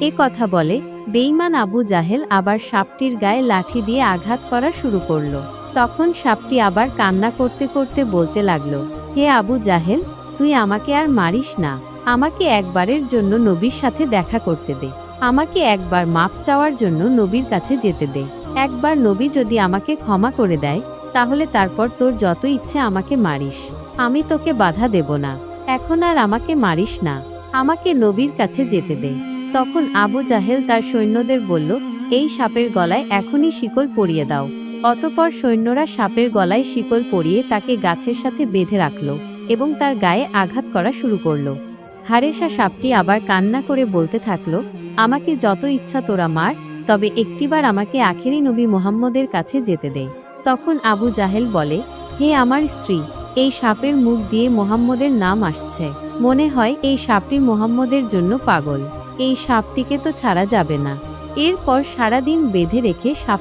এ কথা বলে, বেঈমান আবু জাহেল আবার সাপটির গায়ে লাঠি দিয়ে আঘাত করা শুরু করল। তখন সাপটি আবার কান্না করতে করতে বলতে লাগল, হে আবু জাহেল, তুই আমাকে আর মারিস না। আমাকে একবারের জন্য নবীর সাথে দেখা করতে দে। আমাকে একবার মাপ চাওয়ার জন্য নবীর কাছে যেতে দে। একবার নবী যদি আমাকে ক্ষমা করে দেয়, তাহলে তারপর তোর যত ইচ্ছে আমাকে মারিস। আমি তোকে বাধা দেব না। এখন আর আমাকে মারিস না। আমাকে নবীর কাছে যেতে দে। তখন আবু জাহেল তার সৈন্যদের বলল, এই সাপের গলায় এখনই শিকল পরিয়ে দাও। অতপর সৈন্যরা সাপের গলায় শিকল পরিয়ে তাকে গাছের সাথে বেঁধে রাখল এবং তার গায়ে আঘাত করা শুরু করল। হারেসা সাপটি আবার কান্না করে বলতে থাকল, আমাকে যত ইচ্ছা তোরা মার, তবে একটিবার আমাকে আখেরি নবী মোহাম্মদের কাছে যেতে দে। তখন আবু জাহেল বলে, হে আমার স্ত্রী, এই সাপের মুখ দিয়ে মোহাম্মদের নাম আসছে। মনে হয় এই সাপটি মোহাম্মদের জন্য পাগল। এই সাপটিকে তো ছাড়া যাবে না। এরপর সারাদিন বেঁধে রেখে সাপ